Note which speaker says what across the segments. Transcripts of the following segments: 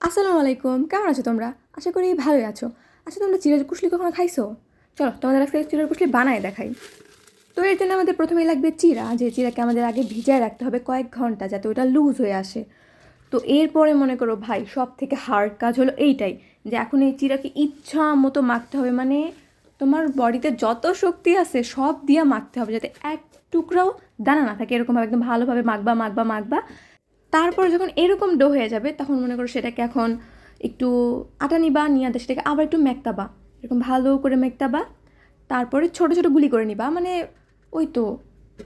Speaker 1: আসসালামু আলাইকুম, কেমন আছো তোমরা? আশা করি ভালোই আছো। আচ্ছা তোমরা চিরাজ কুশলি কখনো খাইছো? চলো, তোমাদের আজকে চিড়ের কুশলি বানায় দেখাই। তো এর জন্য আমাদের প্রথমেই লাগবে চিড়া, যে চিড়াকে আমাদের আগে ভিজায় রাখতে হবে কয়েক ঘণ্টা যাতে ওটা লুজ হয়ে আসে। তো এরপরে মনে করো, ভাই সব থেকে হার্ড কাজ হলো এইটাই, যে এখন এই চিড়াকে ইচ্ছা মতো মাখতে হবে। মানে তোমার বডিতে যত শক্তি আছে, সব দিয়ে মাখতে হবে, যাতে এক টুকরাও দানা না থাকে। এরকমভাবে একদম ভালোভাবে মাখবা মাখবা মাখবা। তারপর যখন এরকম ডো হয়ে যাবে, তখন মনে করো সেটাকে এখন একটু আটা নিবা, নিয়ে সেটাকে আবার একটু মেকতাবা এরকম ভালো করে মেকতাবা তারপরে ছোটো ছোটো গুলি করে নিবা। মানে ওই তো,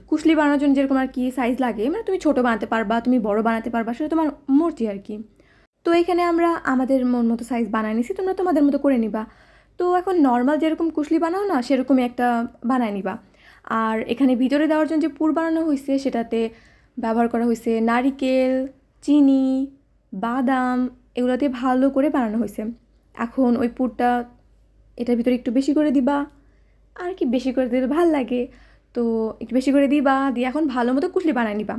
Speaker 1: কুশলি বানানোর জন্য যেরকম আর কি সাইজ লাগে মানে তুমি ছোটো বানাতে পারবা, তুমি বড় বানাতে পারবা, সেটা তোমার মর্জি আর কি। তো এখানে আমরা আমাদের মন মতো সাইজ বানায় নিছি, তোমরা তোমাদের মতো করে নিবা। তো এখন নর্মাল যেরকম কুশলি বানাও না, সেরকমই একটা বানায় নিবা। আর এখানে ভিতরে দেওয়ার জন্য যে পুর বানানো হয়েছে সেটাতে ব্যবহার করা হয়েছে। নারিকেল, চিনি, বাদাম এগুলো দিয়ে ভালো করে বানানো হয়েছে। এখন ওই পুরটা এটার ভিতরে একটু বেশি করে দিবা। আর কি বেশি করে দিলে ভালো লাগে। তো একটু বেশি করে দিবা, দিয়ে এখন ভালো মতো কুশলি বানায় নিবা।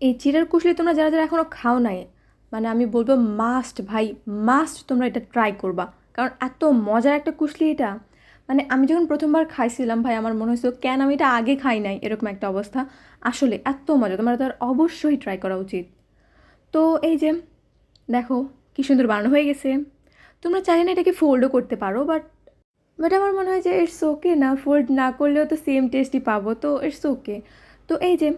Speaker 1: এই চিড়ের কুশলি তোমরা যারা যারা এখনও খাও নাই মানে আমি বলব মাস্ট ভাই মাস্ট তোমরা এটা ট্রাই করবা। কারণ এত মজার একটা কুশলি এটা। মানে আমি যখন প্রথমবার খাইছিলাম, ভাই, আমার মনে হয়েছিল, কেন আমি এটা আগে খাই নাই? এরকম একটা অবস্থা। আসলে এত মজা, তোমরা তার অবশ্যই ট্রাই করা উচিত। তো এই যে, দেখো, কী সুন্দর বানানো হয়ে গেছে। তোমরা চাইলে না এটাকে ফোল্ডও করতে পারো বাট বাট আমার মনে হয় যে ইটস ওকে না ফোল্ড না করলেও তো সেম টেস্টই পাবো, তো ইটস ওকে তো এই যে,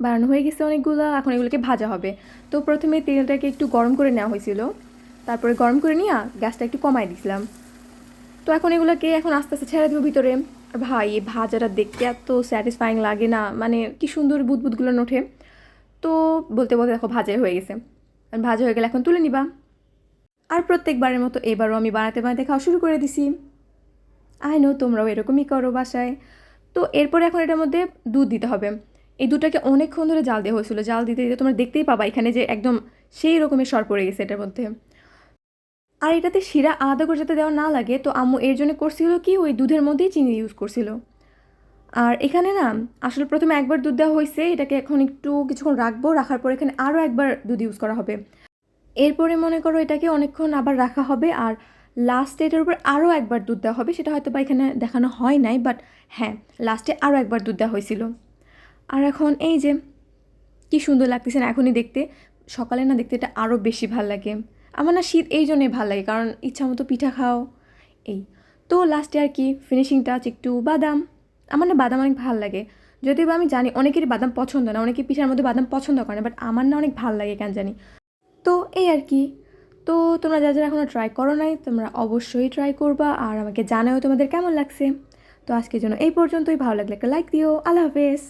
Speaker 1: বানানো হয়ে গেছে অনেকগুলো, এখন এগুলোকে ভাজা হবে। তো প্রথমে তেলটাকে একটু গরম করে নেওয়া হয়েছিল। তারপরে গরম করে নিয়ে গ্যাসটা একটু কমাই দিছিলাম। তো এখন এগুলোকে এখন আস্তে আস্তে ছেড়ে দেবো ভিতরে। ভাই, এই ভাজাটা দেখতে এত স্যাটিসফাইং লাগে না মানে কি সুন্দর বুদবুদগুলো ওঠে। তো বলতে বলতে দেখো ভাজাই হয়ে গেছে। ভাজা হয়ে গেলে এখন তুলে নিবা। আর প্রত্যেকবারের মতো এবারও আমি বানাতে বানাতে খাওয়া শুরু করে দিছি। আই নো, তোমরাও এরকমই করো বাসায়। তো এরপরে এখন এটার মধ্যে দুধ দিতে হবে। এই দুধটাকে অনেকক্ষণ ধরে জাল দেওয়া হয়েছিল। জাল দিতে দিতে তোমরা দেখতেই পাবা এখানে যে একদম সেই রকমের সর পড়ে গেছে এটার মধ্যে। আর এটাতে শিরা আলাদা করে যাতে দেওয়া না লাগে, তো আম্মু এর জন্য করছিল কি? ওই দুধের মধ্যেই চিনি ইউজ করছিল। আর এখানে না, আসলে প্রথমে একবার দুধ দেওয়া হয়েছে, এটাকে এখন একটু কিছুক্ষণ রাখব, রাখার পর এখানে আরও একবার দুধ ইউজ করা হবে। এরপরে মনে করো এটাকে অনেকক্ষণ আবার রাখা হবে, আর লাস্টে এটার উপর আরও একবার দুধ দেওয়া হবে, সেটা হয়তো বা এখানে দেখানো হয় নাই বাট হ্যাঁ লাস্টে আরও একবার দুধ দেওয়া হয়েছিল। আর এখন এই যে, কি সুন্দর লাগতেছে না এখনই দেখতে, সকালে না দেখতে এটা আরও বেশি ভালো লাগে। আমার না শীত এই জন্যই ভালো লাগে, কারণ ইচ্ছা মতো পিঠা খাও, এই। তো লাস্টে আর কি ফিনিশিং টাচ একটু বাদাম। আমার না বাদাম অনেক ভালো লাগে। যদিও বা আমি জানি অনেকেরই বাদাম পছন্দ না, অনেকে পিঠার মধ্যে বাদাম পছন্দ করে না বাট আমার না অনেক ভালো লাগে, কেন জানি। তো এই আর কি। তো তোমরা যারা যারা এখনও ট্রাই করো নাই, তোমরা অবশ্যই ট্রাই করবা, আর আমাকে জানাও তোমাদের কেমন লাগছে। তো আজকের জন্য এই পর্যন্তই, ভালো লাগলে একটা লাইক দিও, আল্লাহ হাফেজ।